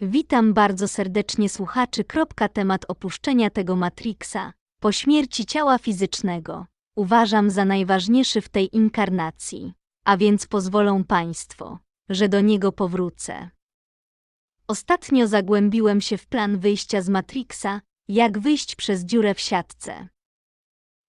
Witam bardzo serdecznie słuchaczy. Temat opuszczenia tego Matrixa po śmierci ciała fizycznego uważam za najważniejszy w tej inkarnacji, a więc pozwolą Państwo, że do niego powrócę. Ostatnio zagłębiłem się w plan wyjścia z Matrixa, jak wyjść przez dziurę w siatce.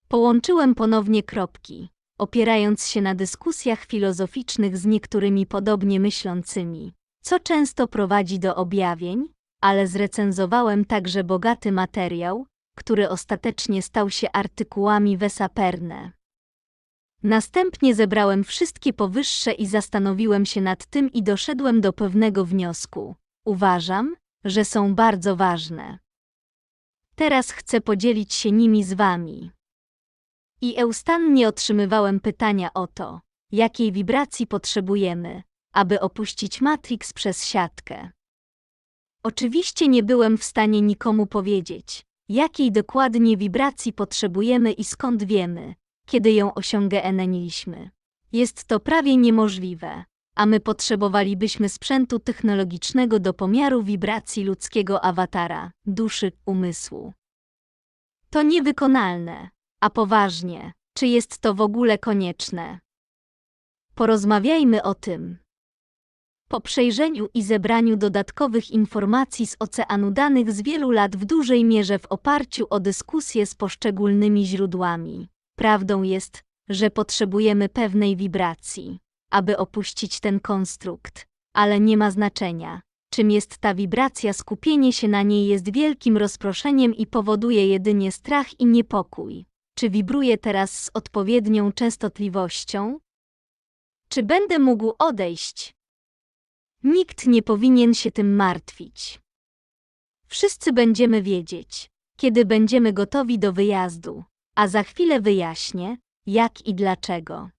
Połączyłem ponownie kropki, opierając się na dyskusjach filozoficznych z niektórymi podobnie myślącymi, co często prowadzi do objawień, ale zrecenzowałem także bogaty materiał, który ostatecznie stał się artykułami Wesaperne. Następnie zebrałem wszystkie powyższe i zastanowiłem się nad tym i doszedłem do pewnego wniosku. Uważam, że są bardzo ważne. Teraz chcę podzielić się nimi z Wami. I eustannie otrzymywałem pytania o to, jakiej wibracji potrzebujemy, aby opuścić Matrix przez siatkę. Oczywiście nie byłem w stanie nikomu powiedzieć, jakiej dokładnie wibracji potrzebujemy i skąd wiemy, kiedy ją osiągnęliśmy. Jest to prawie niemożliwe, a my potrzebowalibyśmy sprzętu technologicznego do pomiaru wibracji ludzkiego awatara, duszy, umysłu. To niewykonalne, a poważnie, czy jest to w ogóle konieczne? Porozmawiajmy o tym. Po przejrzeniu i zebraniu dodatkowych informacji z oceanu danych z wielu lat w dużej mierze w oparciu o dyskusje z poszczególnymi źródłami, prawdą jest, że potrzebujemy pewnej wibracji, aby opuścić ten konstrukt, ale nie ma znaczenia, czym jest ta wibracja, skupienie się na niej jest wielkim rozproszeniem i powoduje jedynie strach i niepokój. Czy wibruje teraz z odpowiednią częstotliwością? Czy będę mógł odejść? Nikt nie powinien się tym martwić. Wszyscy będziemy wiedzieć, kiedy będziemy gotowi do wyjazdu, a za chwilę wyjaśnię, jak i dlaczego.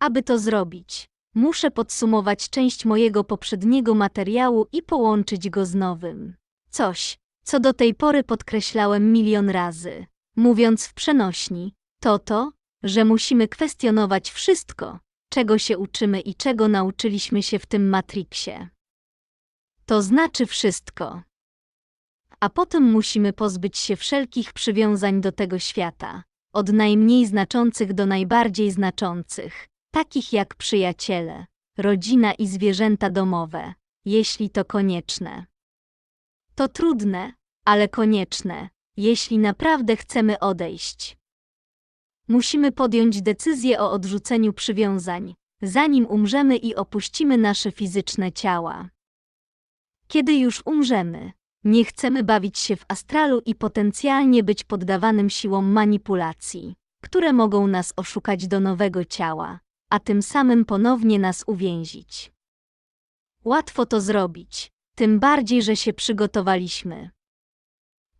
Aby to zrobić, muszę podsumować część mojego poprzedniego materiału i połączyć go z nowym. Coś, co do tej pory podkreślałem milion razy, mówiąc w przenośni, to to, że musimy kwestionować wszystko, czego się uczymy i czego nauczyliśmy się w tym Matrixie. To znaczy wszystko. A potem musimy pozbyć się wszelkich przywiązań do tego świata, od najmniej znaczących do najbardziej znaczących, takich jak przyjaciele, rodzina i zwierzęta domowe, jeśli to konieczne. To trudne, ale konieczne, jeśli naprawdę chcemy odejść. Musimy podjąć decyzję o odrzuceniu przywiązań, zanim umrzemy i opuścimy nasze fizyczne ciała. Kiedy już umrzemy, nie chcemy bawić się w astralu i potencjalnie być poddawanym siłom manipulacji, które mogą nas oszukać do nowego ciała, a tym samym ponownie nas uwięzić. Łatwo to zrobić, tym bardziej, że się przygotowaliśmy.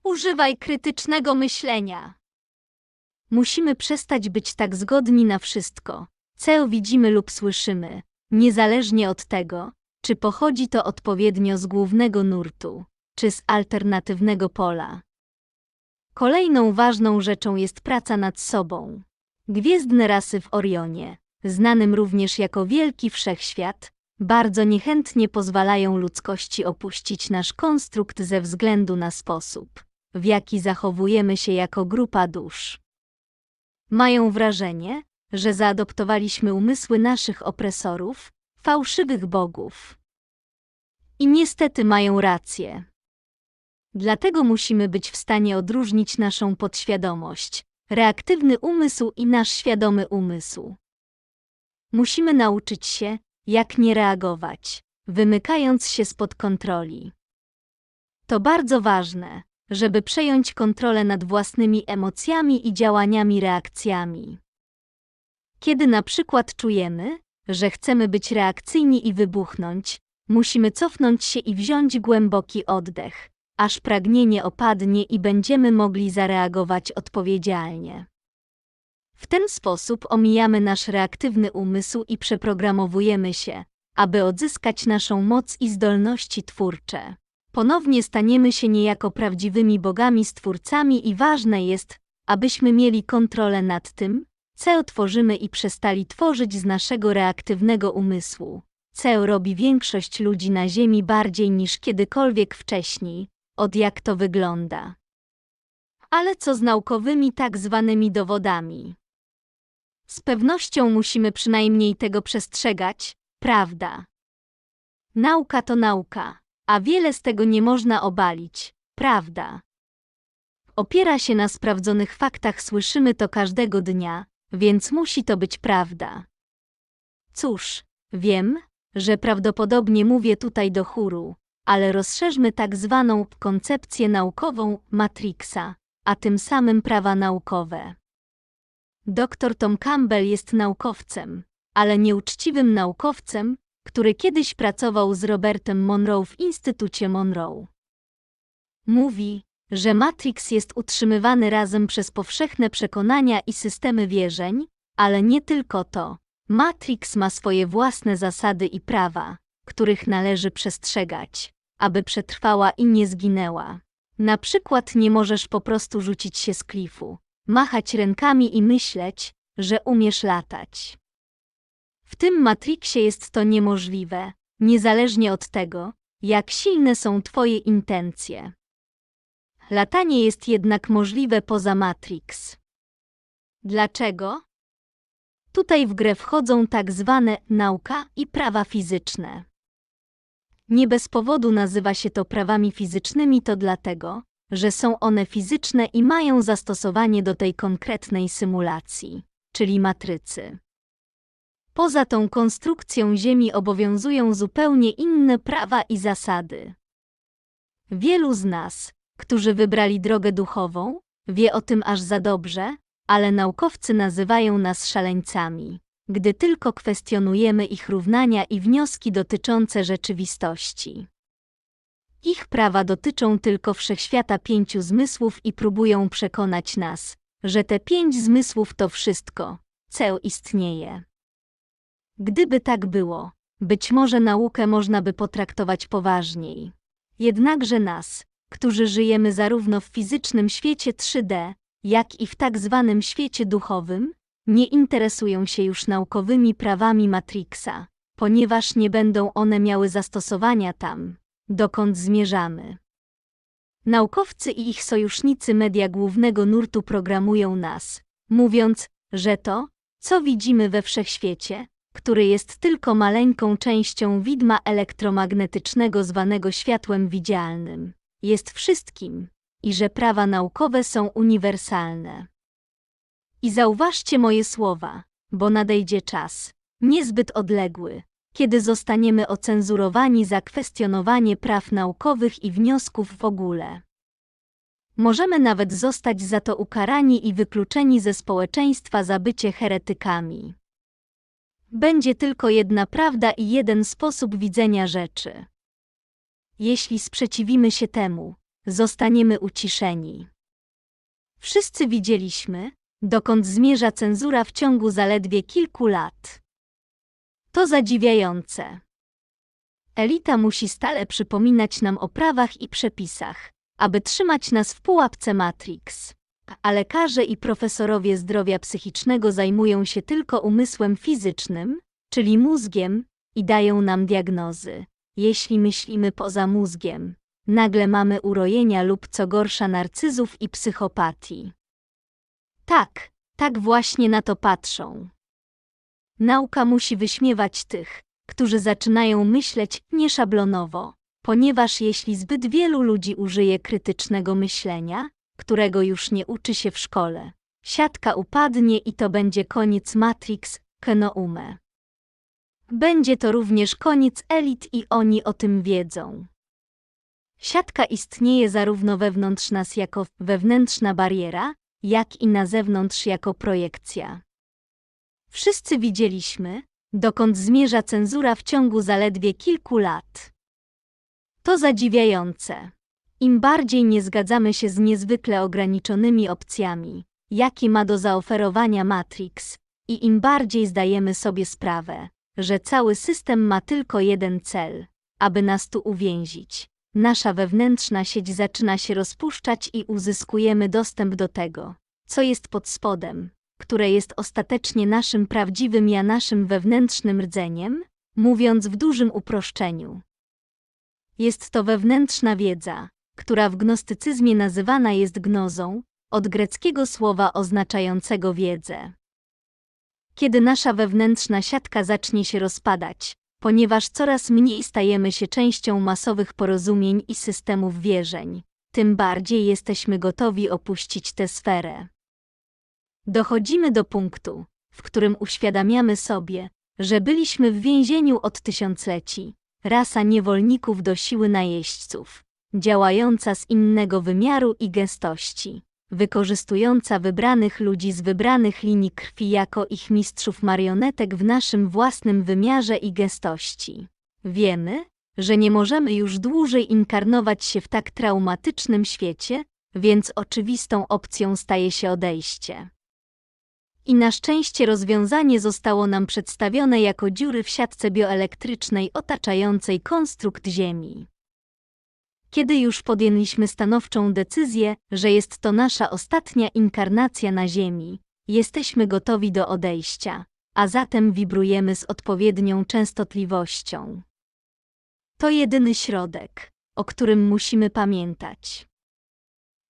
Używaj krytycznego myślenia. Musimy przestać być tak zgodni na wszystko, co widzimy lub słyszymy, niezależnie od tego, czy pochodzi to odpowiednio z głównego nurtu, czy z alternatywnego pola. Kolejną ważną rzeczą jest praca nad sobą. Gwiezdne rasy w Orionie, znanym również jako Wielki Wszechświat, bardzo niechętnie pozwalają ludzkości opuścić nasz konstrukt ze względu na sposób, w jaki zachowujemy się jako grupa dusz. Mają wrażenie, że zaadoptowaliśmy umysły naszych opresorów, fałszywych bogów. I niestety mają rację. Dlatego musimy być w stanie odróżnić naszą podświadomość, reaktywny umysł i nasz świadomy umysł. Musimy nauczyć się, jak nie reagować, wymykając się spod kontroli. To bardzo ważne, żeby przejąć kontrolę nad własnymi emocjami i działaniami reakcjami. Kiedy na przykład czujemy, że chcemy być reakcyjni i wybuchnąć, musimy cofnąć się i wziąć głęboki oddech, aż pragnienie opadnie i będziemy mogli zareagować odpowiedzialnie. W ten sposób omijamy nasz reaktywny umysł i przeprogramowujemy się, aby odzyskać naszą moc i zdolności twórcze. Ponownie staniemy się niejako prawdziwymi bogami stwórcami i ważne jest, abyśmy mieli kontrolę nad tym, co tworzymy i przestali tworzyć z naszego reaktywnego umysłu, co robi większość ludzi na Ziemi bardziej niż kiedykolwiek wcześniej, od jak to wygląda. Ale co z naukowymi tak zwanymi dowodami? Z pewnością musimy przynajmniej tego przestrzegać, prawda? Nauka to nauka, a wiele z tego nie można obalić, prawda? Opiera się na sprawdzonych faktach, słyszymy to każdego dnia, więc musi to być prawda. Cóż, wiem, że prawdopodobnie mówię tutaj do chóru, ale rozszerzmy tak zwaną koncepcję naukową Matrixa, a tym samym prawa naukowe. Dr Tom Campbell jest naukowcem, ale nieuczciwym naukowcem, który kiedyś pracował z Robertem Monroe w Instytucie Monroe. Mówi, że Matrix jest utrzymywany razem przez powszechne przekonania i systemy wierzeń, ale nie tylko to. Matrix ma swoje własne zasady i prawa, których należy przestrzegać, aby przetrwała i nie zginęła. Na przykład nie możesz po prostu rzucić się z klifu, machać rękami i myśleć, że umiesz latać. W tym Matrixie jest to niemożliwe, niezależnie od tego, jak silne są Twoje intencje. Latanie jest jednak możliwe poza Matrix. Dlaczego? Tutaj w grę wchodzą tak zwane nauka i prawa fizyczne. Nie bez powodu nazywa się to prawami fizycznymi, to dlatego, że są one fizyczne i mają zastosowanie do tej konkretnej symulacji, czyli matrycy. Poza tą konstrukcją Ziemi obowiązują zupełnie inne prawa i zasady. Wielu z nas, którzy wybrali drogę duchową, wie o tym aż za dobrze, ale naukowcy nazywają nas szaleńcami, gdy tylko kwestionujemy ich równania i wnioski dotyczące rzeczywistości. Ich prawa dotyczą tylko wszechświata pięciu zmysłów i próbują przekonać nas, że te pięć zmysłów to wszystko, co istnieje. Gdyby tak było, być może naukę można by potraktować poważniej. Jednakże nas, którzy żyjemy zarówno w fizycznym świecie 3D, jak i w tak zwanym świecie duchowym, nie interesują się już naukowymi prawami Matrixa, ponieważ nie będą one miały zastosowania tam, dokąd zmierzamy. Naukowcy i ich sojusznicy media głównego nurtu programują nas, mówiąc, że to, co widzimy we wszechświecie, który jest tylko maleńką częścią widma elektromagnetycznego zwanego światłem widzialnym, jest wszystkim i że prawa naukowe są uniwersalne. I zauważcie moje słowa, bo nadejdzie czas, niezbyt odległy, kiedy zostaniemy ocenzurowani za kwestionowanie praw naukowych i wniosków w ogóle. Możemy nawet zostać za to ukarani i wykluczeni ze społeczeństwa za bycie heretykami. Będzie tylko jedna prawda i jeden sposób widzenia rzeczy. Jeśli sprzeciwimy się temu, zostaniemy uciszeni. Wszyscy widzieliśmy, dokąd zmierza cenzura w ciągu zaledwie kilku lat. To zadziwiające. Elita musi stale przypominać nam o prawach i przepisach, aby trzymać nas w pułapce Matrix. A lekarze i profesorowie zdrowia psychicznego zajmują się tylko umysłem fizycznym, czyli mózgiem, i dają nam diagnozy. Jeśli myślimy poza mózgiem, nagle mamy urojenia lub co gorsza narcyzów i psychopatii. Tak, tak właśnie na to patrzą. Nauka musi wyśmiewać tych, którzy zaczynają myśleć nieszablonowo, ponieważ jeśli zbyt wielu ludzi użyje krytycznego myślenia, którego już nie uczy się w szkole, siatka upadnie i to będzie koniec Matrix, Kenoume. Będzie to również koniec elit i oni o tym wiedzą. Siatka istnieje zarówno wewnątrz nas jako wewnętrzna bariera, jak i na zewnątrz jako projekcja. Wszyscy widzieliśmy, dokąd zmierza cenzura w ciągu zaledwie kilku lat. To zadziwiające. Im bardziej nie zgadzamy się z niezwykle ograniczonymi opcjami, jakie ma do zaoferowania Matrix, i im bardziej zdajemy sobie sprawę, że cały system ma tylko jeden cel, aby nas tu uwięzić, nasza wewnętrzna sieć zaczyna się rozpuszczać i uzyskujemy dostęp do tego, co jest pod spodem, które jest ostatecznie naszym prawdziwym ja, naszym wewnętrznym rdzeniem, mówiąc w dużym uproszczeniu. Jest to wewnętrzna wiedza, która w gnostycyzmie nazywana jest gnozą, od greckiego słowa oznaczającego wiedzę. Kiedy nasza wewnętrzna siatka zacznie się rozpadać, ponieważ coraz mniej stajemy się częścią masowych porozumień i systemów wierzeń, tym bardziej jesteśmy gotowi opuścić tę sferę. Dochodzimy do punktu, w którym uświadamiamy sobie, że byliśmy w więzieniu od tysiącleci, rasa niewolników do siły najeźdźców, działająca z innego wymiaru i gęstości, wykorzystująca wybranych ludzi z wybranych linii krwi jako ich mistrzów marionetek w naszym własnym wymiarze i gęstości. Wiemy, że nie możemy już dłużej inkarnować się w tak traumatycznym świecie, więc oczywistą opcją staje się odejście. I na szczęście rozwiązanie zostało nam przedstawione jako dziury w siatce bioelektrycznej otaczającej konstrukt Ziemi. Kiedy już podjęliśmy stanowczą decyzję, że jest to nasza ostatnia inkarnacja na Ziemi, jesteśmy gotowi do odejścia, a zatem wibrujemy z odpowiednią częstotliwością. To jedyny środek, o którym musimy pamiętać.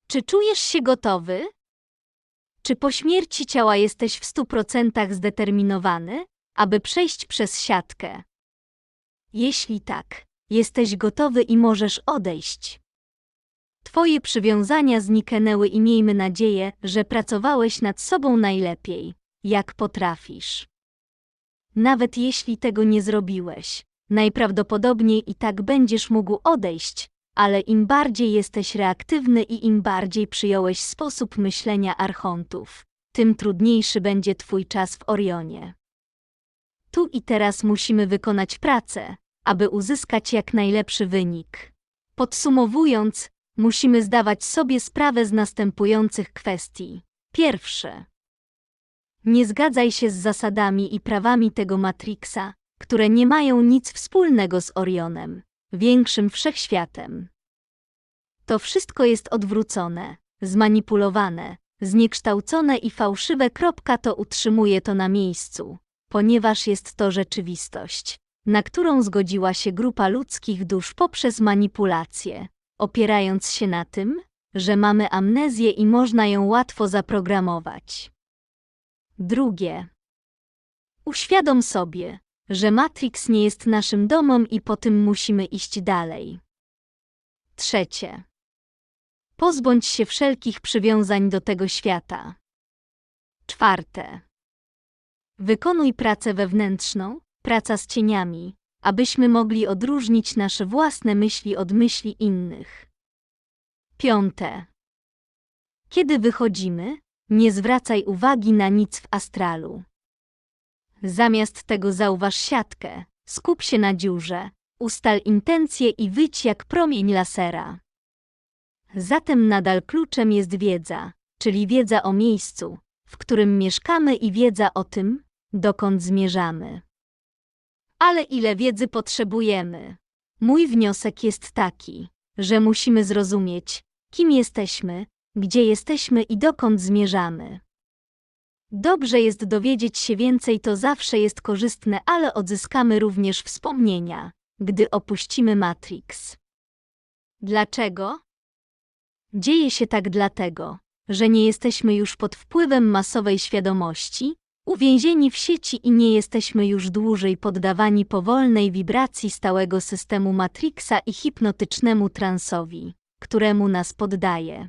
Czy czujesz się gotowy? Czy po śmierci ciała jesteś w stu procentach zdeterminowany, aby przejść przez siatkę? Jeśli tak, jesteś gotowy i możesz odejść. Twoje przywiązania zniknęły i miejmy nadzieję, że pracowałeś nad sobą najlepiej, jak potrafisz. Nawet jeśli tego nie zrobiłeś, najprawdopodobniej i tak będziesz mógł odejść, ale im bardziej jesteś reaktywny i im bardziej przyjąłeś sposób myślenia archontów, tym trudniejszy będzie Twój czas w Orionie. Tu i teraz musimy wykonać pracę, aby uzyskać jak najlepszy wynik. Podsumowując, musimy zdawać sobie sprawę z następujących kwestii. Pierwsze. Nie zgadzaj się z zasadami i prawami tego Matrixa, które nie mają nic wspólnego z Orionem, większym wszechświatem. To wszystko jest odwrócone, zmanipulowane, zniekształcone i fałszywe. Kropka to utrzymuje to na miejscu, ponieważ jest to rzeczywistość, na którą zgodziła się grupa ludzkich dusz poprzez manipulację, opierając się na tym, że mamy amnezję i można ją łatwo zaprogramować. Drugie. Uświadom sobie, że Matrix nie jest naszym domem i po tym musimy iść dalej. Trzecie. Pozbądź się wszelkich przywiązań do tego świata. Czwarte. Wykonuj pracę wewnętrzną, praca z cieniami, abyśmy mogli odróżnić nasze własne myśli od myśli innych. Piąte. Kiedy wychodzimy, nie zwracaj uwagi na nic w astralu. Zamiast tego zauważ siatkę, skup się na dziurze, ustal intencje i wyjdź jak promień lasera. Zatem nadal kluczem jest wiedza, czyli wiedza o miejscu, w którym mieszkamy i wiedza o tym, dokąd zmierzamy. Ale ile wiedzy potrzebujemy? Mój wniosek jest taki, że musimy zrozumieć, kim jesteśmy, gdzie jesteśmy i dokąd zmierzamy. Dobrze jest dowiedzieć się więcej, to zawsze jest korzystne, ale odzyskamy również wspomnienia, gdy opuścimy Matrix. Dlaczego? Dzieje się tak dlatego, że nie jesteśmy już pod wpływem masowej świadomości, uwięzieni w sieci i nie jesteśmy już dłużej poddawani powolnej wibracji stałego systemu Matrixa i hipnotycznemu transowi, któremu nas poddaje.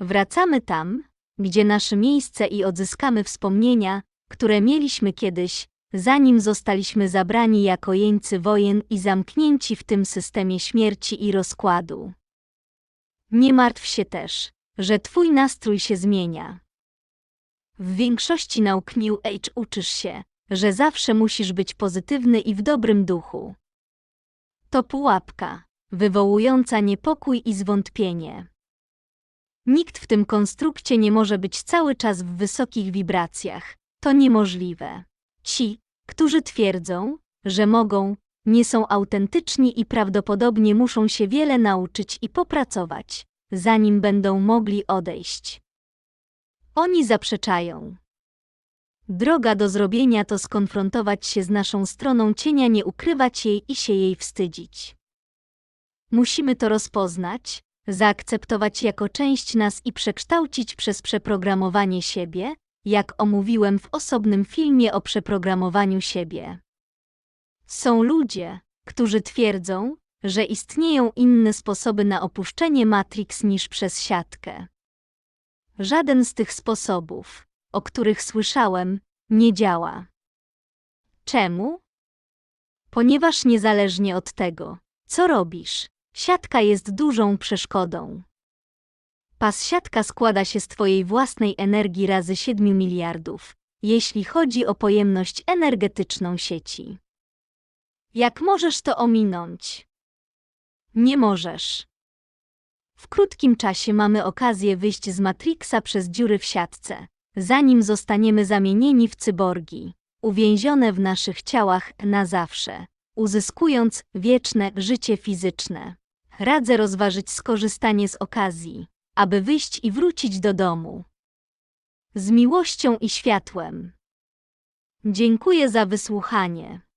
Wracamy tam, gdzie nasze miejsce i odzyskamy wspomnienia, które mieliśmy kiedyś, zanim zostaliśmy zabrani jako jeńcy wojen i zamknięci w tym systemie śmierci i rozkładu. Nie martw się też, że twój nastrój się zmienia. W większości nauk New Age uczysz się, że zawsze musisz być pozytywny i w dobrym duchu. To pułapka, wywołująca niepokój i zwątpienie. Nikt w tym konstrukcie nie może być cały czas w wysokich wibracjach. To niemożliwe. Ci, którzy twierdzą, że mogą, nie są autentyczni i prawdopodobnie muszą się wiele nauczyć i popracować, zanim będą mogli odejść. Oni zaprzeczają. Droga do zrobienia to skonfrontować się z naszą stroną cienia, nie ukrywać jej i się jej wstydzić. Musimy to rozpoznać, zaakceptować jako część nas i przekształcić przez przeprogramowanie siebie, jak omówiłem w osobnym filmie o przeprogramowaniu siebie. Są ludzie, którzy twierdzą, że istnieją inne sposoby na opuszczenie Matrix niż przez siatkę. Żaden z tych sposobów, o których słyszałem, nie działa. Czemu? Ponieważ niezależnie od tego, co robisz, siatka jest dużą przeszkodą. Pas siatka składa się z Twojej własnej energii razy 7 miliardów, jeśli chodzi o pojemność energetyczną sieci. Jak możesz to ominąć? Nie możesz. W krótkim czasie mamy okazję wyjść z Matrixa przez dziury w siatce, zanim zostaniemy zamienieni w cyborgi, uwięzione w naszych ciałach na zawsze, uzyskując wieczne życie fizyczne. Radzę rozważyć skorzystanie z okazji, aby wyjść i wrócić do domu. Z miłością i światłem. Dziękuję za wysłuchanie.